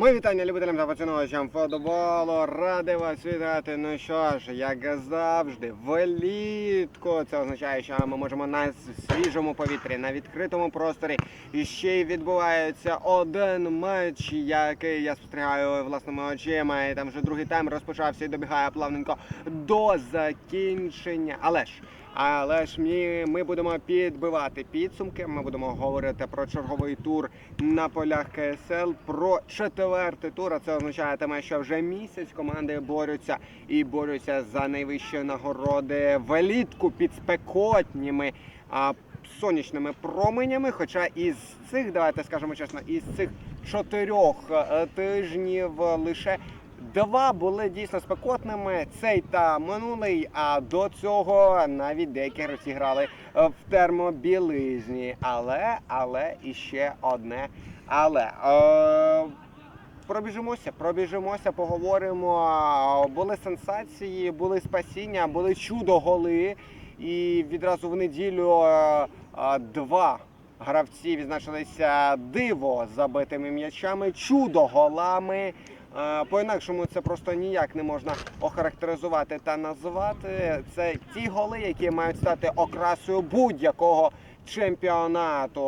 Мої вітання любителям та поціновувачам футболу. Радий вас вітати. Ну що ж, як завжди, влітку. Це означає, що ми можемо на свіжому повітрі, на відкритому просторі. І ще й відбувається один матч, який я спостерігаю власними очима. І там вже другий тайм розпочався і добігає плавненько до закінчення. Але ж. Але ж ми, ми будемо підбивати підсумки. Ми будемо говорити про черговий тур на полях КСЛ, про четвертий тур. А це означатиме, що вже місяць команди борються і борються за найвищі нагороди влітку під спекотніми а, сонячними променями. Хоча із цих, давайте скажемо чесно, із цих чотирьох е, тижнів лише Два були дійсно спекотними. Цей та минулий. А до цього навіть деякі гравці грали е, в термобілизні. Але, але і ще одне. Але е, пробіжимося, пробіжимося, поговоримо. Були сенсації, були спасіння, були чудо-голи. І відразу в неділю е, е, два. Гравці відзначилися диво забитими м'ячами, чудо-голами. Е, По-інакшому це просто ніяк не можна охарактеризувати та назвати. Це ті голи, які мають стати окрасою будь-якого чемпіонату.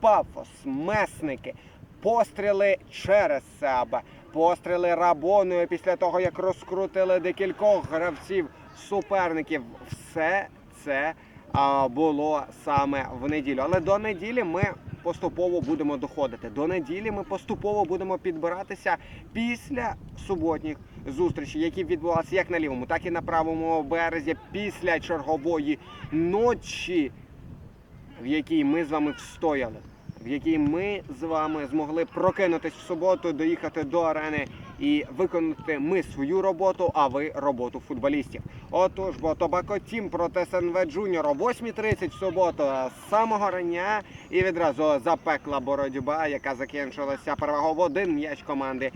Пафос, месники, постріли через себе, постріли рабоною після того, як розкрутили декількох гравців суперників. Все це було саме в неділю. Але до неділі ми поступово будемо доходити. До неділі ми поступово будемо підбиратися після суботніх зустрічей, які відбувалися як на лівому, так і на правому березі після чергової ночі, в якій ми з вами встояли. В якій ми з вами змогли прокинутись в суботу, доїхати до арени і виконати ми свою роботу, а ви роботу футболістів. Отож, бо Тобако Тім проти СНВ Джуніор о 8.30 в суботу з самого рання і відразу запекла боротьба, яка закінчилася перевагою в один м'яч команди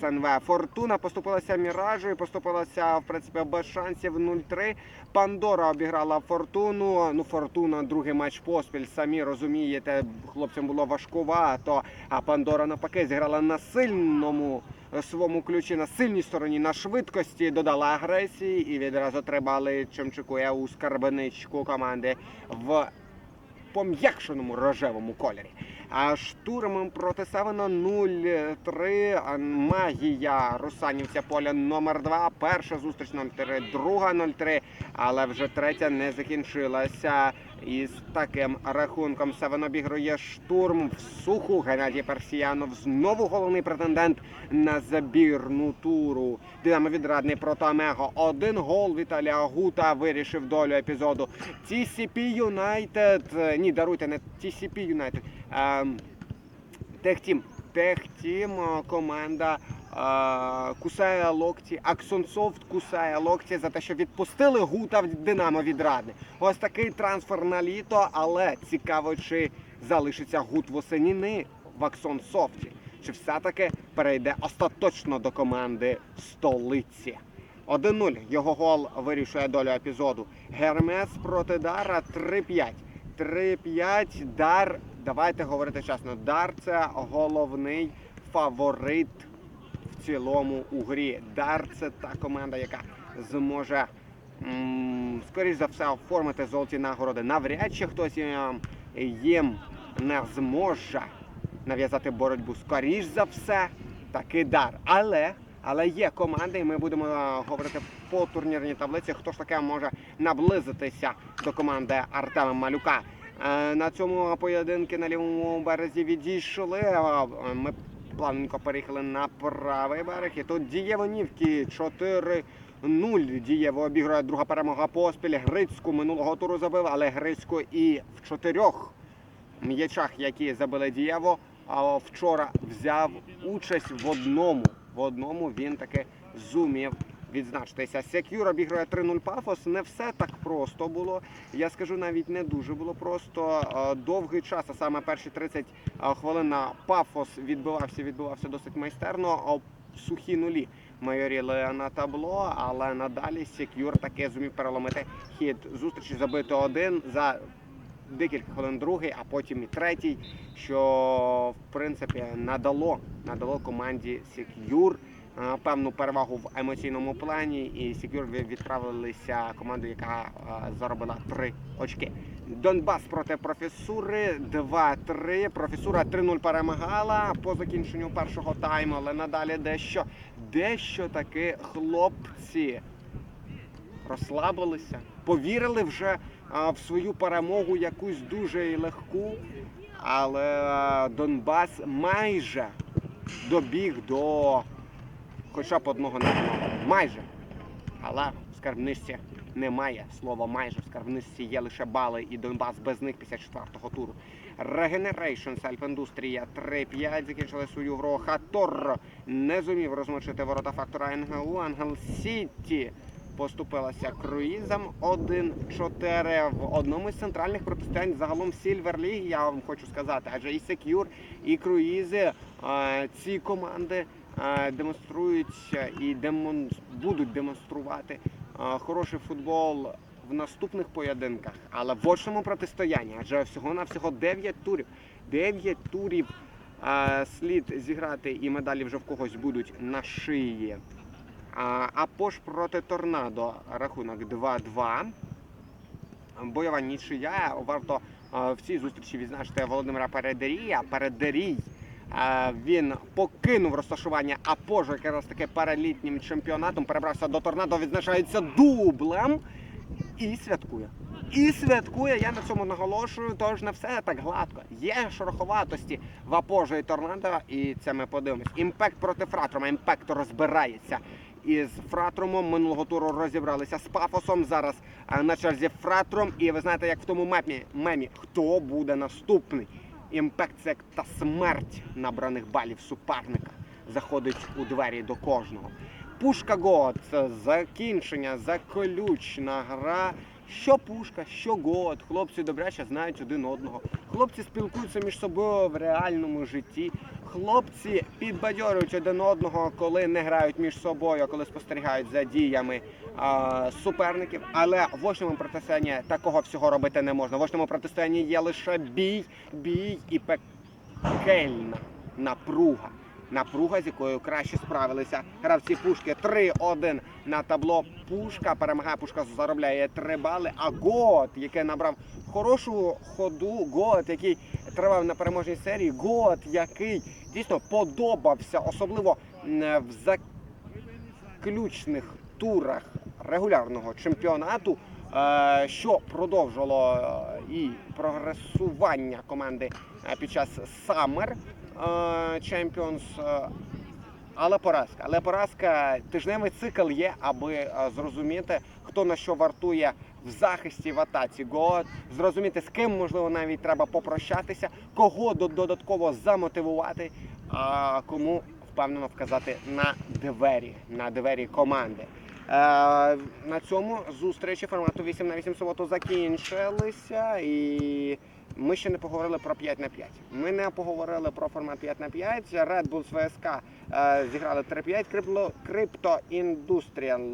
СНВ. Фортуна поступилася міражу і поступилася в принципі без шансів 0-3. Пандора обіграла Фортуну. Ну, Фортуна другий матч поспіль. Самі розумієте, хлопцям було важкувато. А Пандора навпаки зіграла на сильному е, своєму ключі на сильній стороні на швидкості додала агресії і відразу тримали Чемчикуя у скарбничку команди в пом'якшеному рожевому кольорі. А штурмом проти Севена 0-3. Магія Русанівця поля номер 2 Перша зустріч 0-3, друга 0-3, але вже третя не закінчилася. Із таким рахунком Севен обігрує штурм в суху. Геннадій Персіянов знову головний претендент на забірну туру. Динамо відрадний проти Амего. Один гол Віталія Гута вирішив долю епізоду. TCP Юнайтед. Ні, даруйте, не TCP Юнайтед. Ем, Техтім. Техтім е, команда е, кусає локті. Аксонсофт кусає локті за те, що відпустили гута в Динамо відрадне. Ось такий трансфер на літо, але цікаво, чи залишиться гут восеніни в Аксонсофті. Чи все-таки перейде остаточно до команди столиці. 1-0. Його гол вирішує долю епізоду. Гермес проти Дара 3-5. 3-5. Дар. Давайте говорити чесно. Дар це головний фаворит цілому у грі. Дар це та команда, яка зможе, скоріш за все, оформити золоті нагороди. Навряд чи хтось ем, їм не зможе нав'язати боротьбу. Скоріш за все, таки дар. Але. Але є команди, і ми будемо е, говорити по турнірній таблиці, хто ж таке може наблизитися до команди Артема Малюка. Е, На цьому поєдинку на лівому березі відійшли. Е, Ми плавненько переїхали на правий берег. І тут Дієвонівки 4-0. Дієво обігрує друга перемога поспіль. Грицьку минулого туру забив, але Грицьку і в чотирьох м'ячах, які забили Дієво, а вчора взяв участь в одному. В одному він таки зумів відзначитися. Секюр обігрує 3-0 пафос. Не все так просто було. Я скажу, навіть не дуже було просто. Е, Довгий час, а саме перші 30 хвилин на пафос відбивався, відбивався досить майстерно. А сухі нулі майоріли на табло, але надалі Секюр таки зумів переломити хід зустрічі, забити один за декілька хвилин другий, а потім і третій, що в принципі надало, надало команді е, певну перевагу в емоційному плані, і Secure відправилися командою, яка е, заробила три очки. Донбас проти професури 2-3. Професура 3-0 перемагала по закінченню першого тайму, але надалі дещо, дещо таки хлопці розслабилися, повірили вже в свою перемогу якусь дуже легку. Але Донбас майже добіг до хоча б одного на одного. Майже. Але в скарбничці немає слова майже. В скарбничці є лише бали і Донбас без них після четвертого туру. Regeneration Альпіндустрія 3-5 закінчили свою гру. Хатор не зумів розмочити ворота фактора НГУ. Ангел Сіті поступилася круїзом 1-4 в одному з центральних протистоянь загалом Сільвер Ліг. Я вам хочу сказати, адже і Секюр, і круїзи е, ці команди демонструють і демон... будуть демонструвати хороший футбол в наступних поєдинках, але в очному протистоянні, адже всього на всього 9 турів. 9 турів слід зіграти, і медалі вже в когось будуть на шиї. А, а Пош проти Торнадо рахунок 2-2. Бойова нічия. Варто в цій зустрічі відзначити Володимира Передерія. Передерій він покинув розташування Апожо, якраз таки перелітнім чемпіонатом, перебрався до торнадо, відзначається дублем і святкує. І святкує, я на цьому наголошую, тож не все так гладко. Є шороховатості в Апожо і торнадо, і це ми подивимось. Імпект проти Фратрума. Імпект розбирається із Фратрумом. Минулого туру розібралися з Пафосом. Зараз е, на черзі Фратрум. І ви знаєте, як в тому мемі, мемі хто буде наступний? Імпект це як та смерть набраних балів суперника. Заходить у двері до кожного. Пушка Гот, закінчення, заколючна гра. Що пушка, що год. Хлопці добряче знають один одного. Хлопці спілкуються між собою в реальному житті. Хлопці підбадьорюють один одного, коли не грають між собою, а коли спостерігають за діями суперників. Але в очному протистоянні такого всього робити не можна. В очному протистоянні є лише бій, бій і пекельна напруга. Напруга, з якою краще справилися гравці пушки 3-1 на табло. Пушка перемагає, пушка заробляє 3 бали. А Гот, який набрав хорошу ходу, Гот, який тривав на переможній серії, Гот, який дійсно подобався, особливо в заключних турах регулярного чемпіонату, е, що продовжувало е, і прогресування команди е, під час Summer Champions. Але поразка. Але поразка, тижневий цикл є, аби зрозуміти, хто на що вартує в захисті в атаці. Го зрозуміти, з ким можливо навіть треба попрощатися, кого до- додатково замотивувати, а кому впевнено вказати на двері, на двері команди. Е, на цьому зустрічі формату 8 на 8 суботу закінчилися і. Ми ще не поговорили про 5 на 5. Ми не поговорили про формат 5 на 5. Red Bulls е, зіграли 3-5. Crypto- Crypto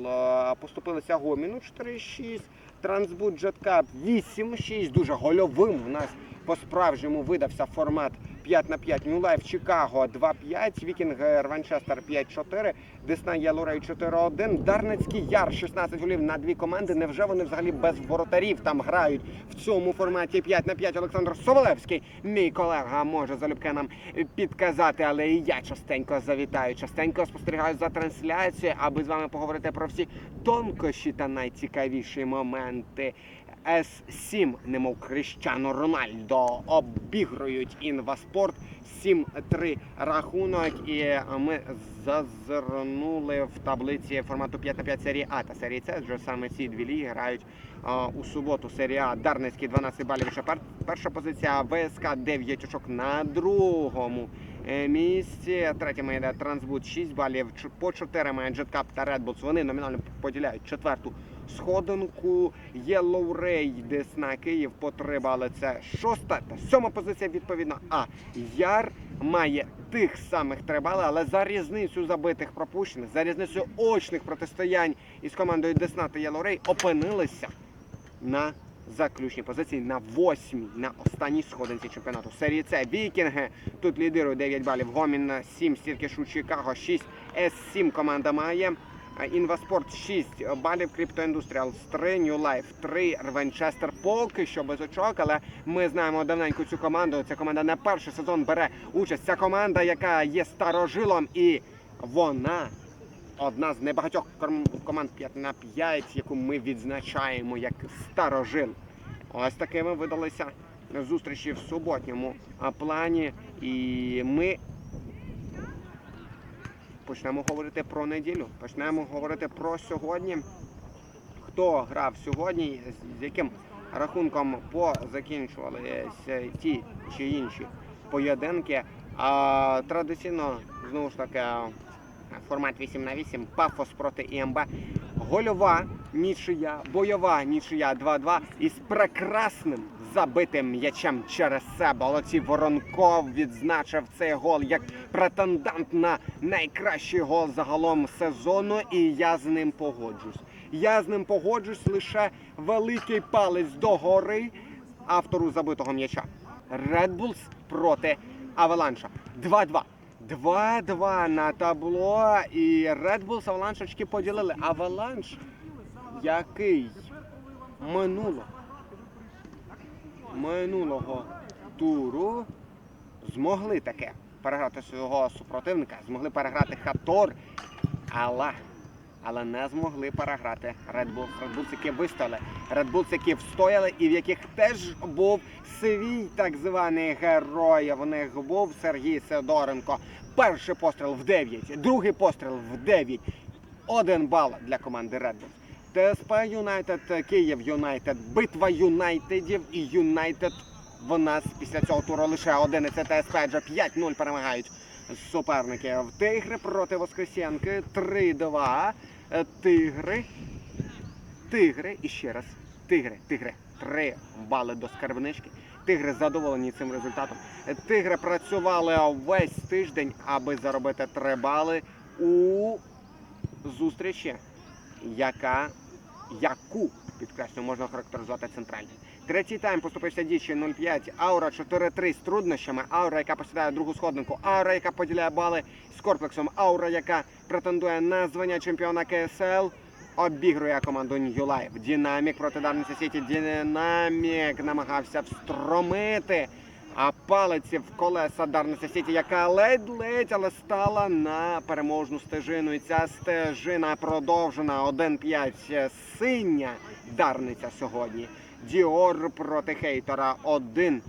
е, поступилися Гоміну 4-6. Transboot Jet 8-6. Дуже гольовим у нас по-справжньому видався формат 5 на 5. New Life Чикаго 2-5. Вікінг Рванчестер 5-4. Десна Єлорей 4-1. Дарницький Яр 16 голів на дві команди. Невже вони взагалі без воротарів там грають в цьому форматі 5 на 5? Олександр Соболевський, мій колега, може залюбки нам підказати, але і я частенько завітаю, частенько спостерігаю за трансляцією, аби з вами поговорити про всі тонкощі та найцікавіші моменти. С7, немов Крищано Рональдо, обігрують інваспорт 7-3 рахунок. І ми зазирнули в таблиці формату 5 на 5 серії А та серії С. Вже саме ці дві ліги грають а, у суботу. Серія А Дарницький 12 балів. Перша позиція ВСК 9 очок на другому е, місці. Третьому йде Трансбут 6 балів. По 4 має Джеткап та Bulls. Вони номінально поділяють четверту сходинку. Yellow Ray Десна Київ по 3 бали. Це шоста та сьома позиція відповідно. А Яр має тих самих 3 бали, але за різницю забитих пропущених, за різницю очних протистоянь із командою Десна та Ray опинилися на заключні позиції на восьмій, на останній сходинці чемпіонату. Серії С Вікінги тут лідирують 9 балів. Гомін 7, стільки ж у Чикаго 6, С7 команда має. Інваспорт 6 балів, Industrials 3, New Life 3, Рвенчестер поки що без очок, але ми знаємо давненько цю команду. Ця команда не перший сезон бере участь. Ця команда, яка є старожилом, і вона одна з небагатьох ком- команд 5 на 5, яку ми відзначаємо як старожил. Ось такими видалися зустрічі в суботньому плані. І ми почнемо говорити про неділю. Почнемо говорити про сьогодні. Хто грав сьогодні, з яким рахунком позакінчувалися ті чи інші поєдинки. А, традиційно, знову ж таки, формат 8 на 8, пафос проти ІМБ. Гольова нічия, бойова нічия 2-2 із прекрасним забитим м'ячем через себе. Олексій Воронков відзначив цей гол як претендент на найкращий гол загалом сезону, і я з ним погоджусь. Я з ним погоджусь лише великий палець догори автору забитого м'яча. Bulls проти Аваланша. 2-2. 2-2 на табло. І Red Bulls Аваланшечки поділили. Аваланш, який минуло, минулого туру змогли таке переграти свого супротивника, змогли переграти Хатор, але, але не змогли переграти Red Bulls. Red Bulls, які вистояли. Red Bulls, які встояли і в яких теж був свій так званий герой. В них був Сергій Сидоренко. Перший постріл в 9, другий постріл в 9. Один бал для команди Red Bulls. ТСП Юнайтед, Київ Юнайтед, битва Юнайтедів і Юнайтед в нас після цього туру лише 11 ТСП, адже 5-0 перемагають суперники. В Тигри проти Воскресенки 3-2. Е, Тигри. Тигри і ще раз. Тигри, тигри. Три бали до скарбнички. Тигри задоволені цим результатом. Е, Тигри працювали весь тиждень, аби заробити три бали у зустрічі, яка яку підкреслю можна характеризувати центральною. Третій тайм поступився дічі 0-5, Аура 4-3 з труднощами, Аура, яка посідає другу сходинку, Аура, яка поділяє бали з Корплексом, Аура, яка претендує на звання чемпіона КСЛ, обігрує команду Life. Дінамік проти Дарниці Сіті. Дінамік намагався встромити а палиці в колеса Дарниці Сіті, яка ледь-ледь, але стала на переможну стежину. І ця стежина продовжена 1-5 синя Дарниця сьогодні. Діор проти хейтера 1.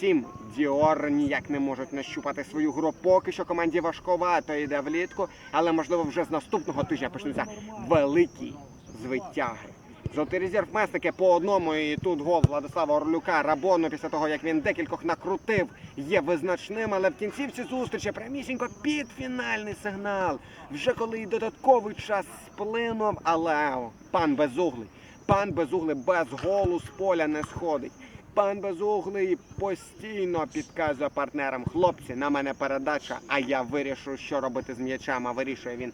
7 Діор ніяк не можуть нащупати свою гру. Поки що команді важковато йде влітку, але можливо вже з наступного тижня почнуться великі звитяги. Золотий резерв месники по одному і тут гол Владислава Орлюка Рабону після того, як він декількох накрутив, є визначним, але в кінцівці зустрічі прямісінько під фінальний сигнал. Вже коли і додатковий час сплинув, але пан Безуглий, пан Безуглий без голу з поля не сходить. Пан Безуглий постійно підказує партнерам хлопці, на мене передача, а я вирішу, що робити з м'ячами. Вирішує він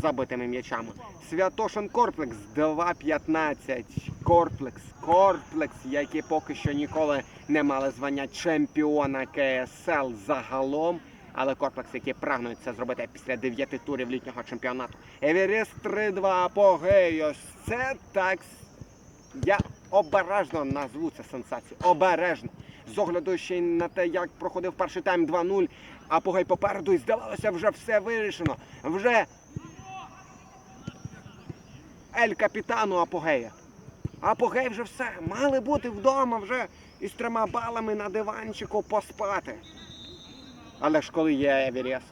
забитими м'ячами. Святошин Корплекс 2-15. Корплекс, Корплекс, які поки що ніколи не мали звання чемпіона КСЛ загалом. Але Корплекс, які прагнуть це зробити після дев'яти турів літнього чемпіонату. Еверест 3-2 Апогеїос. Це так. Я обережно назву це сенсацією. Обережно. З огляду ще й на те, як проходив перший тайм 2-0, Апогей попереду і здавалося, вже все вирішено. Вже Ель Капітану Апогея. Апогей вже все. Мали бути вдома вже із трьома балами на диванчику поспати. Але ж коли є Еверест,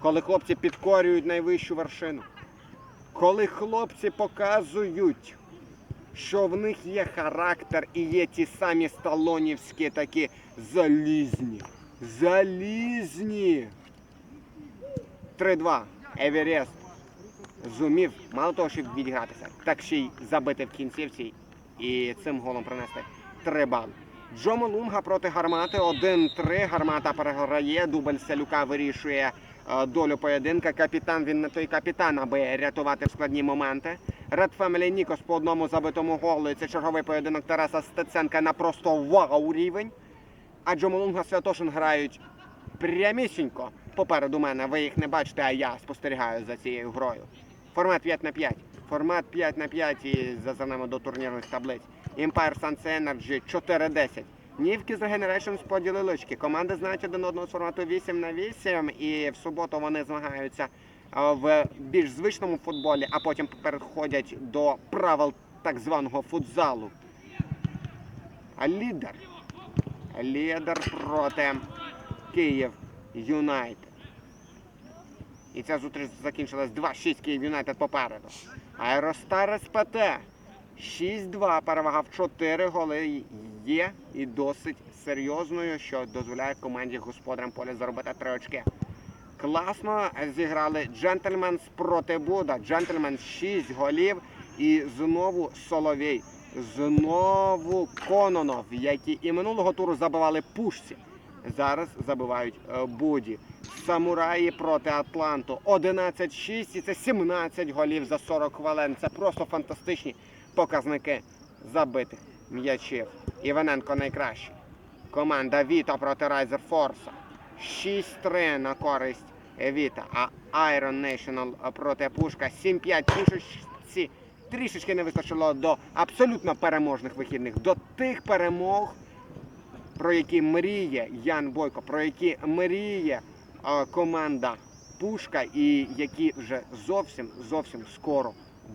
коли хлопці підкорюють найвищу вершину, коли хлопці показують, що в них є характер і є ті самі сталонівські такі залізні. Залізні. 3-2. Еверест зумів мало того, щоб відігратися, так ще й забити в кінцівці і цим голом принести три бали. Джомо Лунга проти гармати 1-3. Гармата переграє. Дубль Селюка вирішує е, долю поєдинка. Капітан він не той капітан, аби рятувати в складні моменти. Red Family Нікос по одному забитому голу. Це черговий поєдинок Тараса Стеценка на просто вау рівень. А Джомолунга Святошин грають прямісінько попереду мене. Ви їх не бачите, а я спостерігаю за цією грою. Формат 5 на 5. Формат 5 на 5 і зазирнемо до турнірних таблиць. Empire Sun Energy 4-10. Нівки з Generations поділили очки. Команди знають один одного з формату 8 на 8 і в суботу вони змагаються в більш звичному футболі, а потім переходять до правил так званого футзалу. А лідер. Лідер проти Київ Юнайтед. І ця зустріч закінчилась 2-6 Київ Юнайтед попереду. Аеростар СПТ 6-2. Перевага в 4 голи є і досить серйозною, що дозволяє команді господарям поля заробити 3 очки. Класно зіграли Джентльменс проти Буда. Джентльмен 6 голів і знову Соловей. Знову Кононов, які і минулого туру забивали пушці. Зараз забивають е, Буді. Самураї проти Атланту. 11-6 і це 17 голів за 40 хвилин. Це просто фантастичні показники забитих м'ячів. Іваненко найкращий. Команда Віта проти Райзер Форса. 6-3 на користь Віта. А Iron National проти Пушка 7-5. Пушечці трішечки не вистачило до абсолютно переможних вихідних, до тих перемог, про які мріє Ян Бойко, про які мріє е, команда Пушка, і які вже зовсім зовсім скоро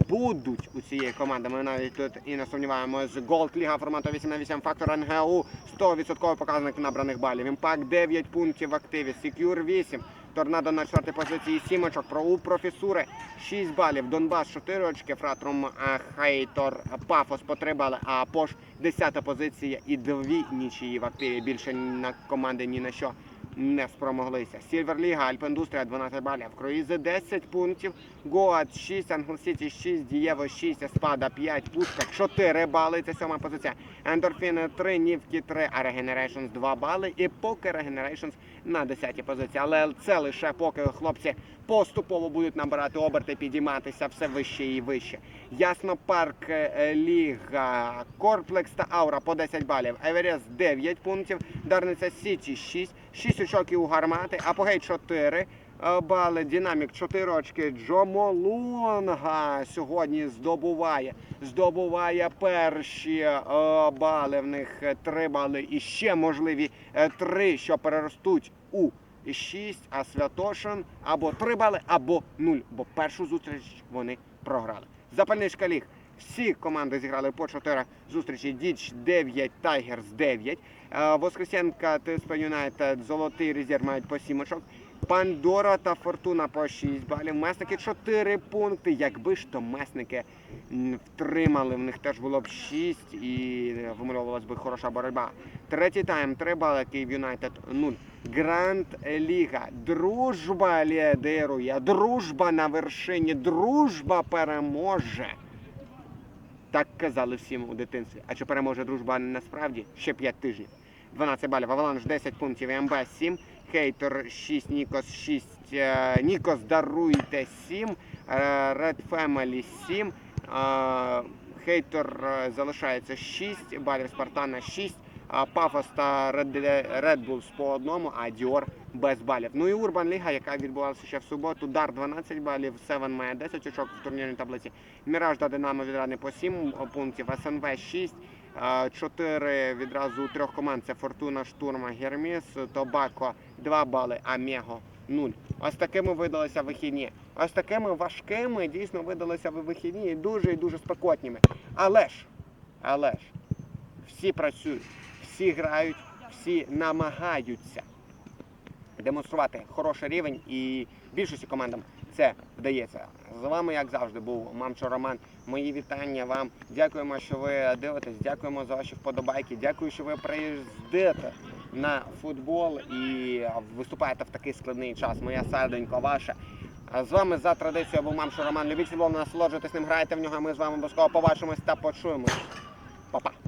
будуть у цієї команди. Ми навіть тут і не сумніваємось. Голд Ліга формату 8 на 8 фактор НГУ 100% показник набраних балів. Імпакт 9 пунктів в активі. Секюр 8. Торнадо на четвертій позиції 7 очок. Проу професури 6 балів. Донбас 4 очки. Фратрум а, Хейтор Пафос по 3 бали. А Пош 10 позиція і дві нічиї в активі. Більше на команди ні на що не спромоглися. Сільверліга, Альпендустрія 12 балів. Круїзи 10 пунктів. Гоат 6, Англсіті 6, Дієво 6, Еспада 5, Пушка 4 бали. Це сьома позиція. Ендорфіни 3, Нівки 3, а Regenerations 2 бали. І поки Regenerations на 10 позиції. Але це лише поки хлопці поступово будуть набирати оберти, підійматися все вище і вище. Ясно, парк е, Ліга, Корплекс та Аура по 10 балів. Еверест 9 пунктів, Дарниця Сіті 6, 6 очок і у гармати, Апогей 4 е, бали, Динамік 4 очки, Джо Молунга сьогодні здобуває, здобуває перші е, бали, в них 3 бали і ще можливі 3, що переростуть у 6, а Святошин або 3 бали, або 0, бо першу зустріч вони програли. Запальничка ліг. Всі команди зіграли по 4 зустрічі. Діч 9, Тайгерс 9. Е, Воскресенка, ТСП Юнайтед, Золотий резерв мають по 7 очок. Пандора та Фортуна по 6 балів. Месники 4 пункти. Якби ж то месники втримали, в них теж було б 6 і вимальовувалась би хороша боротьба. Третій тайм 3 бали, Київ Юнайтед 0. Гранд Ліга. Дружба лідирує. Дружба на вершині. Дружба переможе. Так казали всім у дитинстві. А чи переможе дружба насправді? Ще 5 тижнів. 12 балів. Аваланж 10 пунктів. МБ 7. Хейтер 6, Нікос 6. е, Нікос даруйте 7. е, Red Family 7. е, Хейтер е, залишається 6 балів. Спартана 6. а Пафос та Red Bulls по одному, а Діор без балів. Ну і Урбан Ліга, яка відбувалася ще в суботу. Дар 12 балів, Севен має 10 очок в турнірній таблиці. Міраж та Динамо відрані по 7 пунктів, СНВ 6. е, Чотири відразу у трьох команд це Фортуна, Штурма, Герміс, Тобако 2 бали, а Мего 0. Ось такими видалися вихідні. Ось такими важкими дійсно видалися вихідні і дуже і дуже спекотніми. Але ж, але ж, всі працюють, всі грають, всі намагаються демонструвати хороший рівень і більшості командам це вдається. З вами, як завжди, був Мамчо Роман. Мої вітання вам. Дякуємо, що ви дивитесь. Дякуємо за ваші вподобайки. Дякую, що ви приїздите на футбол і виступаєте в такий складний час. Моя серденько ваша. З вами за традицією був Мамчо Роман. Любіть футбол, насолоджуйтесь ним, грайте в нього. Ми з вами обов'язково побачимось та почуємось. Па-па.